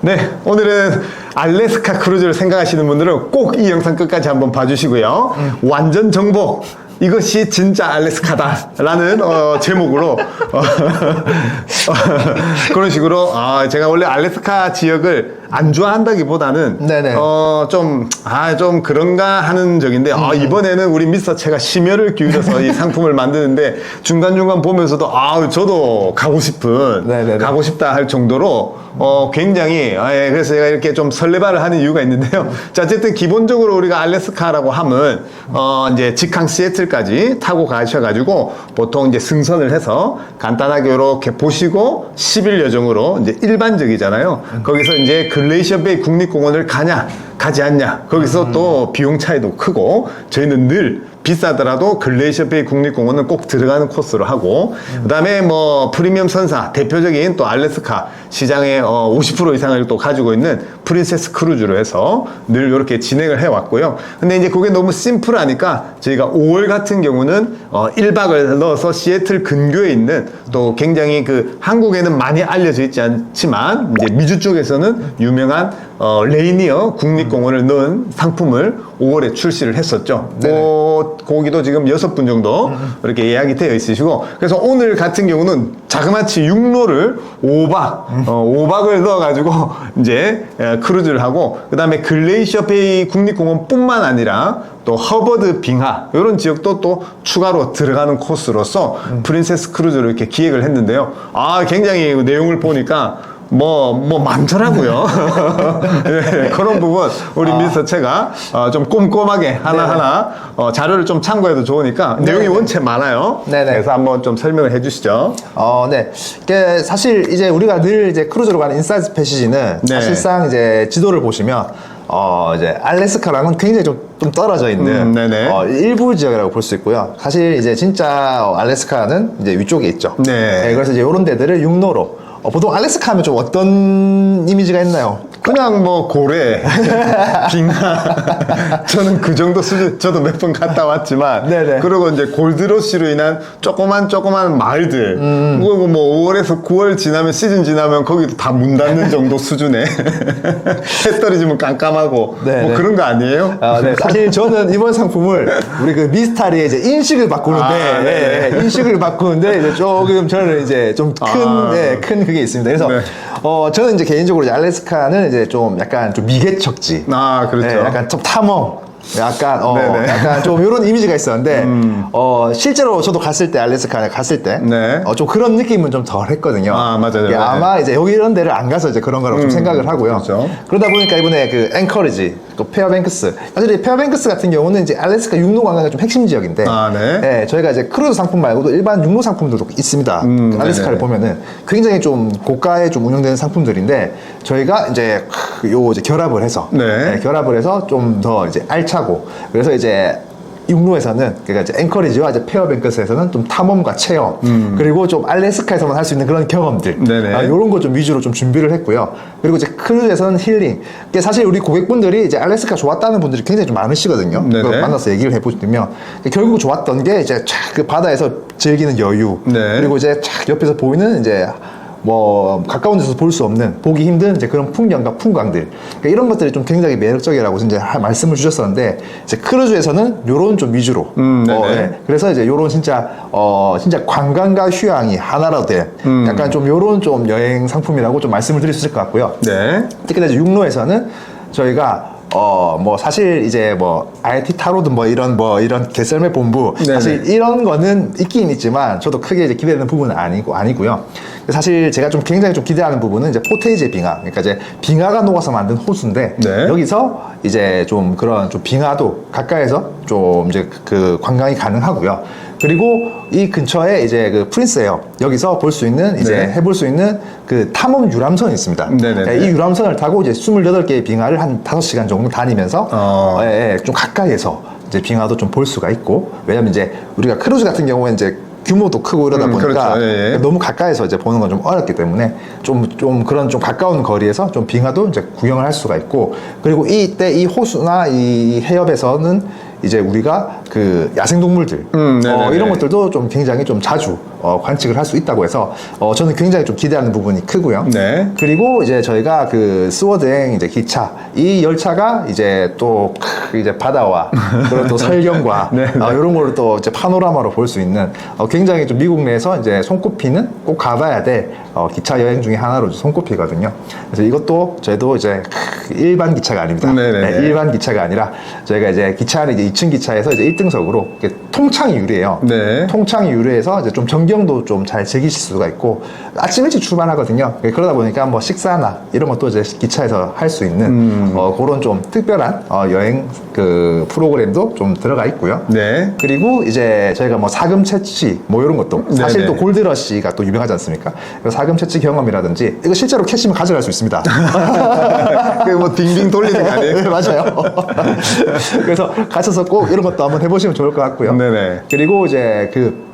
네, 오늘은 알래스카 크루즈를 생각하시는 분들은 꼭 이 영상 끝까지 한번 봐주시고요. 완전 정복. 이것이 진짜 알래스카다라는 어, 제목으로 어, 그런 식으로 아, 제가 원래 알래스카 지역을 안 좋아한다기보다는 네네. 어, 좀, 아, 좀 그런가 하는 적인데, 아, 이번에는 우리 미스터 채가 심혈을 기울여서 이 상품을 만드는데, 중간 중간 보면서도, 아, 저도 가고 싶은, 네네네. 가고 싶다 할 정도로, 어, 굉장히, 아, 예, 그래서 제가 이렇게 좀 설레발을 하는 이유가 있는데요. 자, 어쨌든 기본적으로 우리가 알래스카라고 하면, 어, 이제 직항 시애틀까지 타고 가셔가지고, 보통 이제 승선을 해서 간단하게 이렇게 보시고, 10일 여정으로 이제 일반적이잖아요. 거기서 이제 글레이셔 베이 국립공원을 가냐, 가지 않냐. 거기서 또 비용 차이도 크고, 저희는 늘 비싸더라도 글레이셔 베이 국립공원은 꼭 들어가는 코스로 하고, 그 다음에 뭐 프리미엄 선사, 대표적인 또 알래스카 시장의 어, 50% 이상을 또 가지고 있는 프린세스 크루즈로 해서 늘 이렇게 진행을 해 왔고요. 근데 이제 그게 너무 심플하니까 저희가 5월 같은 경우는 어, 1박을 넣어서 시애틀 근교에 있는 또 굉장히 그 한국에는 많이 알려져 있지 않지만 이제 미주 쪽에서는 유명한 어, 레이니어 국립공원을 넣은 상품을 5월에 출시를 했었죠. 그 거기도 지금 여섯 분 정도 이렇게 예약이 되어 있으시고 그래서 오늘 같은 경우는 자그마치 육로를 5박 어, 5박을 넣어가지고 이제 에, 크루즈를 하고 그 다음에 글레이셔 베이 국립공원뿐만 아니라 또 허버드 빙하 이런 지역도 또 추가로 들어가는 코스로서 프린세스 크루즈를 이렇게 기획을 했는데요. 아 굉장히 내용을 보니까 뭐, 뭐, 많더라고요. 네, 그런 부분, 우리 미스터 채가 어, 좀 꼼꼼하게 하나하나 어, 자료를 좀 참고해도 좋으니까 내용이 원체 많아요. 네네. 그래서 한번 좀 설명을 해 주시죠. 어, 네. 이게 사실 이제 우리가 늘 이제 크루즈로 가는 인사이드 패시지는 네. 사실상 이제 지도를 보시면 어, 이제 알래스카랑은 굉장히 좀, 좀 떨어져 있는 음, 네네. 어, 일부 지역이라고 볼 수 있고요. 사실 이제 진짜 어, 알래스카는 이제 위쪽에 있죠. 네. 그래서 이제 이런 데들을 육로로 어, 보통 알래스카 하면 좀 어떤 이미지가 있나요? 그냥 뭐 고래, 빙하. 저는 그 정도 수준, 저도 몇 번 갔다 왔지만. 네네. 그리고 이제 골드러시로 인한 조그만 조그만 마을들. 음. 그리고 뭐 5월에서 9월 지나면 시즌 지나면 거기도 다 문 닫는 정도 수준에. 해 떨어지면 깜깜하고. 네네. 뭐 그런 거 아니에요? 아, 네. 사실 저는 이번 상품을 우리 그 미스타리의 이제 인식을 바꾸는데, 아, 네. 예, 예, 인식을 바꾸는데 이제 조금 저는 이제 좀 큰, 아. 예, 큰 그게 있습니다. 그래서 네. 어, 저는 이제 개인적으로 이제 알래스카는 이제 좀 약간 좀 미개척지. 아, 그렇죠. 예, 약간 좀 탐험. 약간 어 네네. 음. 약간 좀 이런 이미지가 있었는데 어 실제로 저도 갔을 때 알래스카 갔을 때 네. 어, 좀 그런 느낌은 좀 덜했거든요. 아, 맞아요. 이게 네. 아마 이제 여기 이런 데를 안 가서 이제 그런 거라고 좀 생각을 하고요. 그렇죠. 그러다 보니까 이번에 그 앵커리지, 그 페어뱅크스. 사실 이 페어뱅크스 같은 경우는 이제 알래스카 육로 관광의 좀 핵심 지역인데, 아, 네. 예, 저희가 이제 크루즈 상품 말고도 일반 육로 상품들도 있습니다. 음, 그 알래스카를 네네. 보면은 굉장히 좀 고가에 좀 운영되는 상품들인데 저희가 이제 요 이제 결합을 해서, 네. 예, 결합을 해서 좀 더 이제 알 차고, 그래서 이제 육로에서는 그러니까 이제 앵커리지와 이제 페어뱅크스에서는 좀 탐험과 체험 그리고 좀 알래스카에서만 할 수 있는 그런 경험들 음. 네네. 아, 이런 거 좀 위주로 좀 준비를 했고요. 그리고 이제 크루즈에서는 힐링. 이게 사실 우리 고객분들이 이제 알래스카 좋았다는 분들이 굉장히 좀 많으시거든요. 만나서 얘기를 해보시면 결국 좋았던 게 이제 촥그 바다에서 즐기는 여유. 네. 그리고 이제 촥 옆에서 보이는 이제 뭐 가까운 데서 볼 수 없는 보기 힘든 이제 그런 풍경과 풍광들 그러니까 이런 것들이 좀 굉장히 매력적이라고 이제 하- 말씀을 주셨었는데 이제 크루즈에서는 요런 좀 위주로 음. 어, 예. 그래서 이제 요런 진짜 어 진짜 관광과 휴양이 하나로 된 음. 약간 좀 요런 좀 여행 상품이라고 좀 말씀을 드릴 수 있을 것 같고요. 네. 특히나 이제 육로에서는 저희가 어 뭐 사실 이제 뭐 IT 타로든 뭐 이런 뭐 이런 개설매 본부. 사실 이런 거는 있긴 있지만 저도 크게 이제 기대되는 부분은 아니고 아니고요. 사실 제가 좀 굉장히 좀 기대하는 부분은 이제 포테이제 빙하 그러니까 이제 빙하가 녹아서 만든 호수인데 네. 여기서 이제 좀 그런 좀 빙하도 가까이서 좀 이제 그 관광이 가능하고요. 그리고 이 근처에 이제 그 프린스에어 여기서 볼 수 있는 이제 네. 해볼 수 있는 그 탐험 유람선이 있습니다. 네네네. 이 유람선을 타고 이제 28개의 빙하를 한 5시간 정도 다니면서 어. 예, 예, 좀 가까이에서 이제 빙하도 좀 볼 수가 있고 왜냐면 이제 우리가 크루즈 같은 경우에 이제 규모도 크고 이러다 음, 보니까 그렇죠. 예, 예. 너무 가까이서 이제 보는 건 좀 어렵기 때문에 좀, 좀 그런 좀 가까운 거리에서 좀 빙하도 이제 구경을 할 수가 있고 그리고 이때 이 호수나 이 해협에서는 이제 우리가 그 야생동물들 음, 어, 네네네. 이런 것들도 좀 굉장히 좀 자주 어, 관측을 할 수 있다고 해서 어, 저는 굉장히 좀 기대하는 부분이 크고요. 네. 그리고 이제 저희가 그 스워드행 이제 기차 이 열차가 이제 또 크, 이제 바다와 그리고 또 설경과 네, 네. 어, 이런 거를 또 이제 파노라마로 볼 수 있는 어, 굉장히 좀 미국 내에서 이제 손꼽히는 꼭 가봐야 될 어, 기차 여행 중에 하나로 손꼽히거든요. 그래서 이것도 저희도 이제 크, 일반 기차가 아닙니다. 네 네네. 네, 일반 기차가 아니라 저희가 이제 기차는 이제 2층 기차에서 이제 1등석으로 통창이 유리해요. 네. 통창이 유리해서 이제 좀 전경도 좀 잘 즐기실 수가 있고 아침 일찍 출발하거든요. 그러다 보니까 뭐 식사나 이런 것도 이제 기차에서 할 수 있는 음. 어, 그런 좀 특별한 어, 여행 그 프로그램도 좀 들어가 있고요. 네. 그리고 이제 저희가 뭐 사금 채취 뭐 이런 것도 사실 네네. 또 골드러시가 또 유명하지 않습니까? 사금 채취 경험이라든지 이거 실제로 캐시면 가져갈 수 있습니다. 그뭐 딩딩 돌리는 거 아니에요? 네, 맞아요. 그래서 가셔서 꼭 이런 것도 한번 해보시면 좋을 것 같고요. 네 네. 그리고 이제 그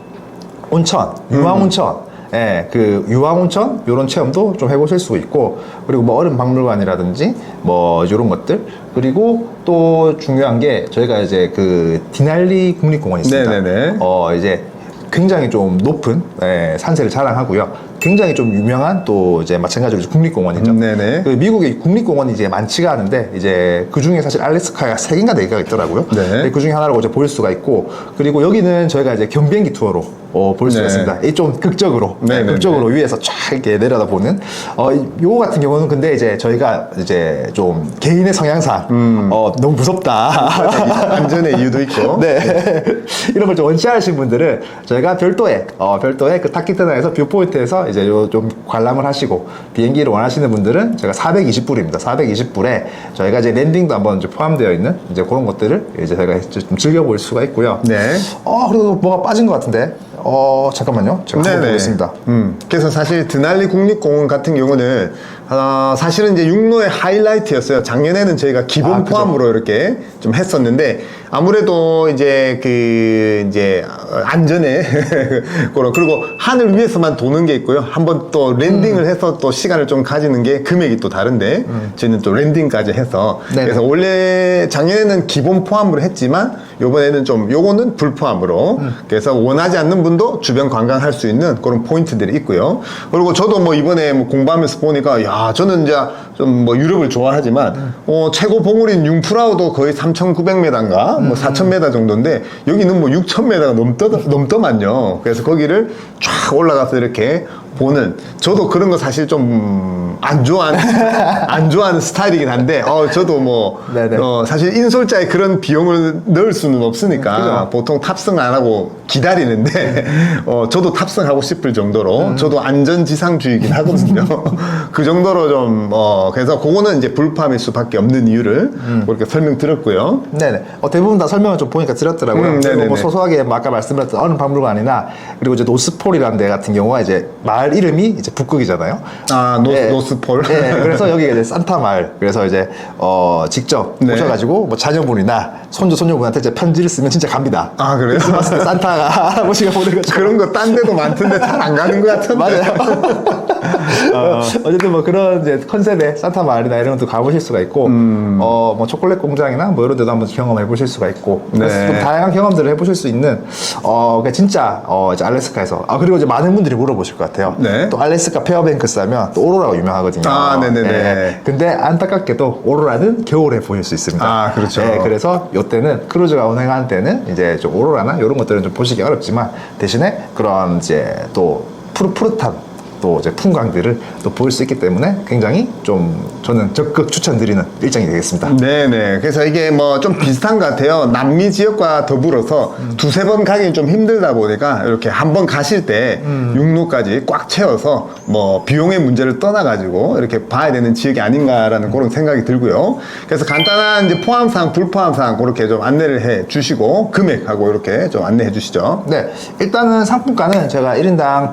온천, 유황온천. 예, 그 유황온천 이런 체험도 좀 해보실 수 있고 그리고 뭐 얼음 박물관이라든지 뭐 이런 것들 그리고 또 중요한 게 저희가 이제 그 디날리 국립공원이 있습니다. 네네네. 어 이제 굉장히 좀 높은 예, 산세를 자랑하고요. 굉장히 좀 유명한 또 이제 마찬가지로 국립공원이죠. 음, 네네. 그 미국의 국립공원이 이제 많지가 않은데 이제 그 중에 사실 알래스카가 세 개인가 네 개가 있더라고요. 네. 그 중에 하나라고 이제 볼 수가 있고 그리고 여기는 저희가 이제 경비행기 투어로 어, 볼 수가 네. 있습니다. 이좀 극적으로 네, 네, 네, 극적으로 위에서 쫙 이렇게 내려다 보는 어, 이- 요거 같은 경우는 근데 이제 저희가 이제 좀 개인의 성향상 음. 어, 너무 무섭다. 안전의 이유도 있고. 네. 이런 걸 좀 원치 않으신 분들은 저희가 별도의, 어, 별도의 그 타키트나에서 뷰포인트에서 이제 요 좀 관람을 하시고 비행기를 원하시는 분들은 제가 420불입니다. 420불에 저희가 이제 랜딩도 한번 이제 포함되어 있는 이제 그런 것들을 이제 저희가 좀 즐겨볼 수가 있고요. 네. 어, 그래도 뭐가 빠진 것 같은데. 어, 잠깐만요. 제가 한번 보겠습니다. 음, 그래서 사실 드날리 국립공원 같은 경우는 어, 사실은 이제 육로의 하이라이트였어요. 작년에는 저희가 기본 아. 포함으로 이렇게 좀 했었는데 아무래도 이제 그 이제 안전에 그런 그리고 하늘 위에서만 도는 게 있고요. 한번 또 랜딩을 해서 또 시간을 좀 가지는 게 금액이 또 다른데 저희는 또 랜딩까지 해서 네네. 그래서 원래 작년에는 기본 포함으로 했지만 요번에는 좀 요거는 불포함으로 그래서 원하지 않는 분도 주변 관광할 수 있는 그런 포인트들이 있고요. 그리고 저도 뭐 이번에 뭐 공부하면서 보니까 야 저는 이제 좀 뭐 유럽을 좋아하지만 어 최고 봉우리인 융프라우도 거의 3,900m인가 뭐 4,000m 정도인데 여기는 뭐 6,000m가 넘더 넘더만요. 그래서 거기를 쫙 올라가서 이렇게 보는 저도 그런 거 사실 좀 안 좋아하는 안 좋아하는 스타일이긴 한데 어 저도 뭐 네네. 어, 사실 인솔자에 그런 비용을 넣을 수는 없으니까 그죠. 보통 탑승 안 하고 기다리는데 어, 저도 탑승하고 싶을 정도로 음. 저도 안전지상주의긴 하거든요. 그 정도로 좀 어, 그래서 그거는 이제 불팜일 수밖에 없는 이유를 음. 그렇게 설명 드렸고요. 네네. 어, 대부분 다 설명을 좀 보니까 드렸더라고요. 음, 그리고 네네네. 뭐 소소하게 뭐 아까 말씀드렸던 어느 박물관이나 그리고 이제 노스폴이라는 데 같은 경우가 이제 마을 이름이 이제 북극이잖아요. 아 노, 네. 노스폴. 네, 그래서 여기가 이제 산타 마을. 그래서 이제 어 직접 네. 오셔가지고 뭐 자녀분이나 손주 손녀분한테 이제 편지를 쓰면 진짜 갑니다. 아, 그래요? 크리스마스 때 산타가 할아버지가 보는 거죠. 그런 거 딴 데도 많던데 잘 안 가는 것 같은데. 맞아요. 어, 어쨌든 뭐 그런 이제 컨셉의 산타 마을이나 이런 것도 가보실 수가 있고, 음. 어, 뭐 초콜릿 공장이나 뭐 이런 데도 한번 경험해 보실 수가 있고, 네. 좀 다양한 경험들을 해보실 수 있는, 어, 그러니까 진짜, 어, 이제 알래스카에서, 아, 그리고 이제 많은 분들이 물어보실 것 같아요. 네. 또 알래스카 페어뱅크스 하면 또 오로라가 유명하거든요. 아, 네네네. 근데 안타깝게도 오로라는 겨울에 보실 수 있습니다. 아, 그렇죠. 네, 그래서 요때는 크루즈가 운행하는 때는 이제 좀 오로라나 이런 것들은 좀 보시기 어렵지만 대신에 그런 이제 또 푸릇푸릇한 또 이제 풍광들을 또 볼 수 있기 때문에 굉장히 좀 저는 적극 추천드리는 일정이 되겠습니다. 네네. 그래서 이게 뭐 좀 비슷한 것 같아요. 남미 지역과 더불어서 두세 번 가긴 좀 힘들다 보니까 이렇게 한 번 가실 때 육로까지 꽉 채워서 뭐 비용의 문제를 떠나가지고 이렇게 봐야 되는 지역이 아닌가라는 그런 생각이 들고요. 그래서 간단한 이제 포함사항, 불포함사항 그렇게 좀 안내를 해 주시고 금액하고 이렇게 좀 안내해 주시죠. 네, 일단은 상품가는 제가 1인당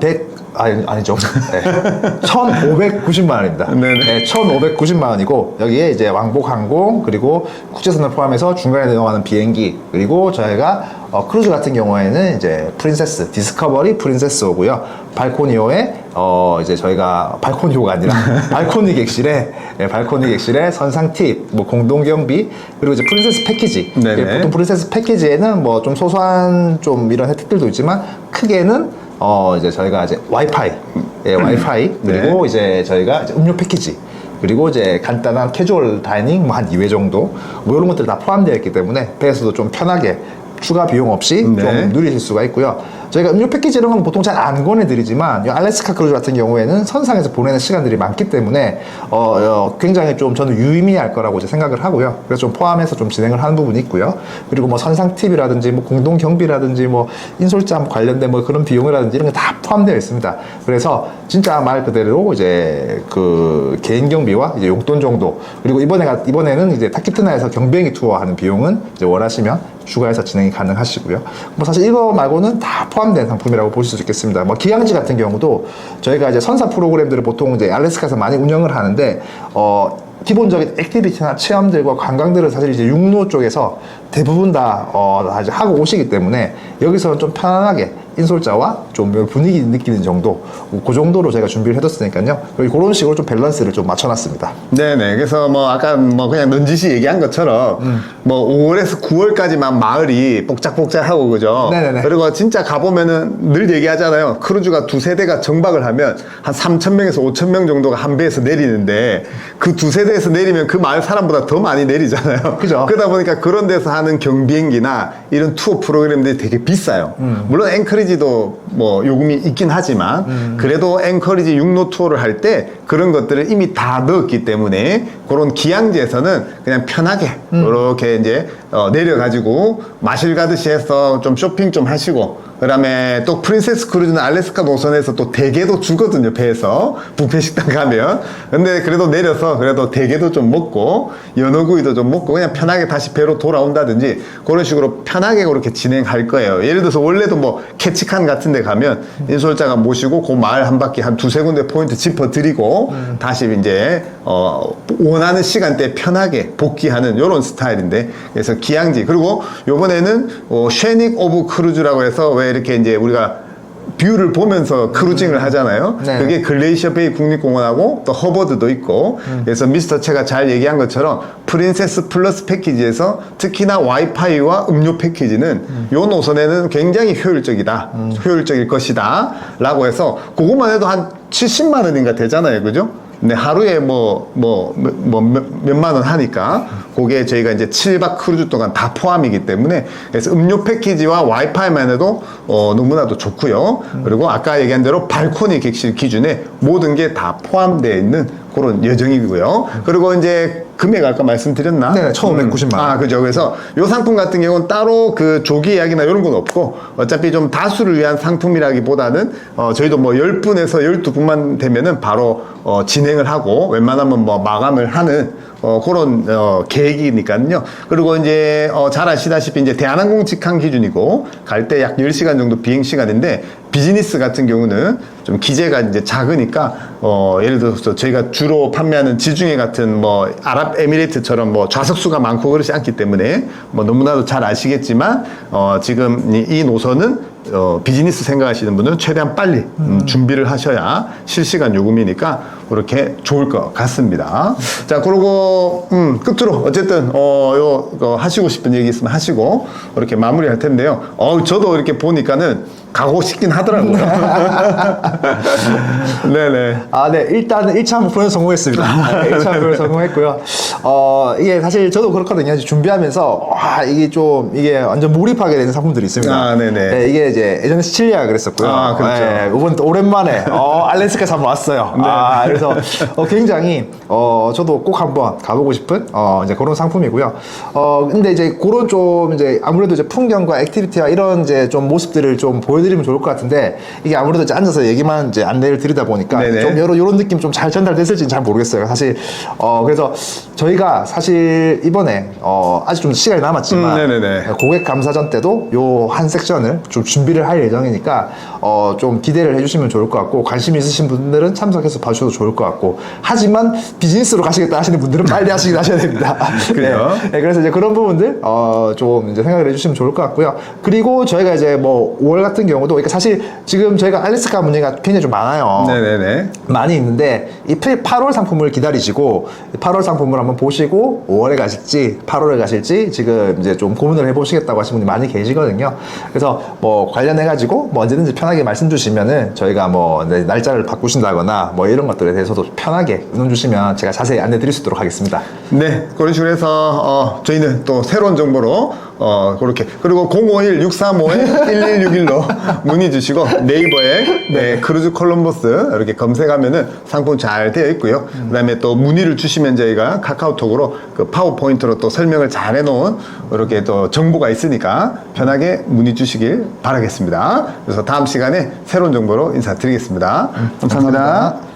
아니, 아니죠. 네. 1,590만 원입니다. 네네. 네, 1,590만 원이고 여기에 이제 왕복 항공 그리고 국제선을 포함해서 중간에 내려가는 비행기 그리고 저희가 어, 크루즈 같은 경우에는 이제 프린세스 디스커버리 프린세스 오고요. 발코니오에 어 이제 저희가 발코니오가 아니라 발코니 객실에 네, 발코니 객실에 선상 팁, 뭐 공동 경비 그리고 이제 프린세스 패키지. 네네. 예, 보통 프린세스 패키지에는 뭐 좀 소소한 좀 이런 혜택들도 있지만 크게는 어 이제 저희가 이제 와이파이, 예, 와이파이 네. 그리고 이제 저희가 이제 음료 패키지. 그리고 이제 간단한 캐주얼 다이닝 뭐 한 2회 정도 뭐 이런 것들 다 포함되어 있기 때문에 배에서도 좀 편하게 추가 비용 없이 네. 좀 누리실 수가 있고요. 저희가 음료 패키지 이런 건 보통 잘 안 권해드리지만 이 알래스카 크루즈 같은 경우에는 선상에서 보내는 시간들이 많기 때문에 어, 어, 굉장히 좀 저는 유의미할 거라고 이제 생각을 하고요. 그래서 좀 포함해서 좀 진행을 하는 부분이 있고요. 그리고 뭐 선상 팁이라든지 뭐 공동 경비라든지 뭐 인솔장 관련된 뭐 그런 비용이라든지 이런 게 다 포함되어 있습니다. 그래서 진짜 말 그대로 이제 그 개인 경비와 이제 용돈 정도 그리고 이번에 가- 이번에는 이제 타키트나에서 경비행기 투어하는 비용은 이제 원하시면 추가해서 진행이 가능하시고요. 뭐 사실 이거 말고는 다 포함된 상품이라고 보실 수 있겠습니다. 뭐 기항지 같은 경우도 저희가 이제 선사 프로그램들을 보통 이제 알래스카에서 많이 운영을 하는데 어 기본적인 액티비티나 체험들과 관광들을 사실 이제 육로 쪽에서 대부분 다, 어, 다 이제 하고 오시기 때문에 여기서는 좀 편안하게 인솔자와 좀 분위기 느끼는 정도, 그 정도로 저희가 준비를 해뒀으니까요. 그런 식으로 좀 밸런스를 좀 맞춰놨습니다. 네네. 그래서 뭐 아까 뭐 그냥 넌지시 얘기한 것처럼 음. 뭐 5월에서 9월까지만 마을이 복작복작하고 그죠. 네네네. 그리고 진짜 가보면은 늘 얘기하잖아요. 크루즈가 두세 대가 정박을 하면 한 3천 명에서 5천 명 정도가 한 배에서 내리는데 그 두세 대에서 내리면 그 마을 사람보다 더 많이 내리잖아요. 그죠. 그러다 보니까 그런 데서 하는 경비행기나 이런 투어 프로그램들이 되게 비싸요. 음. 물론 앵커리지 도 뭐 요금이 있긴 하지만 음. 그래도 앵커리지 육로 투어를 할 때 그런 것들을 이미 다 넣었기 때문에 그런 기항지에서는 그냥 편하게 음. 이렇게 이제 어, 내려가지고 마실 가듯이 해서 좀 쇼핑 좀 하시고 그다음에 또 프린세스 크루즈는 알래스카 노선에서 또 대게도 주거든요 배에서. 뷔페 식당 가면. 근데 그래도 내려서 그래도 대게도 좀 먹고 연어구이도 좀 먹고 그냥 편하게 다시 배로 돌아온다든지 그런 식으로 편하게 그렇게 진행할 거예요. 예를 들어서 원래도 뭐 캐치칸 같은 데 가면 인솔자가 모시고 그 마을 한 바퀴 한 두세 군데 포인트 짚어 드리고 다시 이제 어 원하는 시간대 편하게 복귀하는 이런 스타일인데 그래서 기항지 그리고 요번에는 어 쉐닉 오브 크루즈라고 해서 왜 이렇게 이제 우리가 뷰를 보면서 크루징을 하잖아요. 네. 그게 글레이셔 베이 국립공원하고 또 허버드도 있고 그래서 미스터 채가 잘 얘기한 것처럼 프린세스 플러스 패키지에서 특히나 와이파이와 음료 패키지는 요 노선에는 굉장히 효율적이다. 효율적일 것이다. 라고 해서 그것만 해도 한 70만 원인가 되잖아요. 그죠? 근데 하루에 뭐, 뭐, 뭐, 몇, 몇만 원 하니까, 그게 저희가 이제 7박 크루즈 동안 다 포함이기 때문에, 그래서 음료 패키지와 와이파이만 해도, 어, 너무나도 좋고요. 그리고 아까 얘기한 대로 발코니 객실 기준에 모든 게 다 포함되어 있는 그런 여정이고요. 그리고 이제 금액 아까 말씀드렸나? 네네, 1590만 원. 아, 그죠. 그래서 요 상품 같은 경우는 따로 그 조기 예약이나 이런 건 없고 어차피 좀 다수를 위한 상품이라기보다는 어, 저희도 뭐 10분에서 12분만 되면은 바로 어, 진행을 하고 웬만하면 뭐 마감을 하는 어, 그런 어, 계획이니까요. 그리고 이제 어, 잘 아시다시피 이제 대한항공 직항 기준이고 갈 때 약 10시간 정도 비행 시간인데 비즈니스 같은 경우는 좀 기재가 이제 작으니까 어, 예를 들어서 저희가 주로 판매하는 지중해 같은 뭐 아랍에미레이트처럼 뭐 좌석수가 많고 그렇지 않기 때문에 뭐 너무나도 잘 아시겠지만 어, 지금 이, 이 노선은 어, 비즈니스 생각하시는 분은 최대한 빨리 음, 준비를 하셔야 실시간 요금이니까 그렇게 좋을 것 같습니다. 자, 그리고 음, 끝으로 어쨌든 어, 요 어, 하시고 싶은 얘기 있으면 하시고 이렇게 마무리할 텐데요. 어, 저도 이렇게 보니까는 가고 싶긴 하더라고요. 네네. 아, 네. 일단은 1차 목표는 성공했습니다. 1차 목표는 성공했고요. 어, 이게 사실 저도 그렇거든요. 준비하면서, 와, 이게 좀, 이게 완전 몰입하게 되는 상품들이 있습니다. 아, 네네. 네, 이게 이제 예전에 시칠리아 그랬었고요. 아, 그렇죠. 네, 이번 또 오랜만에, 어, 알래스카에서 한번 왔어요. 네. 아, 그래서 어, 굉장히, 어, 저도 꼭 한번 가보고 싶은, 어, 이제 그런 상품이고요. 어, 근데 이제 그런 좀, 이제 아무래도 이제 풍경과 액티비티와 이런 이제 좀 모습들을 좀 보여 드리면 좋을 것 같은데, 이게 아무래도 이제 앉아서 얘기만 이제 안내를 드리다 보니까 네네. 좀 여러 이런 느낌 좀 잘 전달됐을지는 잘 모르겠어요. 사실 어 그래서 저희가 사실 이번에 어 아직 좀 시간이 남았지만 음. 고객 감사전 때도 요 한 섹션을 좀 준비 준비를 할 예정이니까 어, 좀 기대를 해주시면 좋을 것 같고 관심 있으신 분들은 참석해서 봐주셔도 좋을 것 같고 하지만 비즈니스로 가시겠다 하시는 분들은 빨리 하시긴 하셔야 됩니다. 그래요? 네. 네, 그래서 이제 그런 부분들 어, 좀 이제 생각을 해주시면 좋을 것 같고요. 그리고 저희가 이제 뭐 5월 같은 경우도 그러니까 사실 지금 저희가 알래스카 문의가 굉장히 좀 많아요. 네네네. 많이 있는데 이 8월 상품을 기다리시고 8월 상품을 한번 보시고 5월에 가실지 8월에 가실지 지금 이제 좀 고민을 해보시겠다고 하시는 분이 많이 계시거든요. 그래서 뭐 관련해 가지고 뭐 언제든지 편하게 말씀 주시면은 저희가 뭐 네, 날짜를 바꾸신다거나 뭐 이런 것들에 대해서도 편하게 의논 주시면 제가 자세히 안내 드릴 수 있도록 하겠습니다. 네, 그런 식으로 해서 어, 저희는 또 새로운 정보로 어, 그렇게 그리고 051-635-1161로 문의 주시고 네이버에 네, 크루즈 콜럼버스 이렇게 검색하면은 상품 잘 되어 있고요. 그 다음에 또 문의를 주시면 저희가 카카오톡으로 그 파워포인트로 또 설명을 잘 해놓은 이렇게 또 정보가 있으니까 편하게 문의 주시길 바라겠습니다. 그래서 다음 시간에 새로운 정보로 인사드리겠습니다 감사합니다.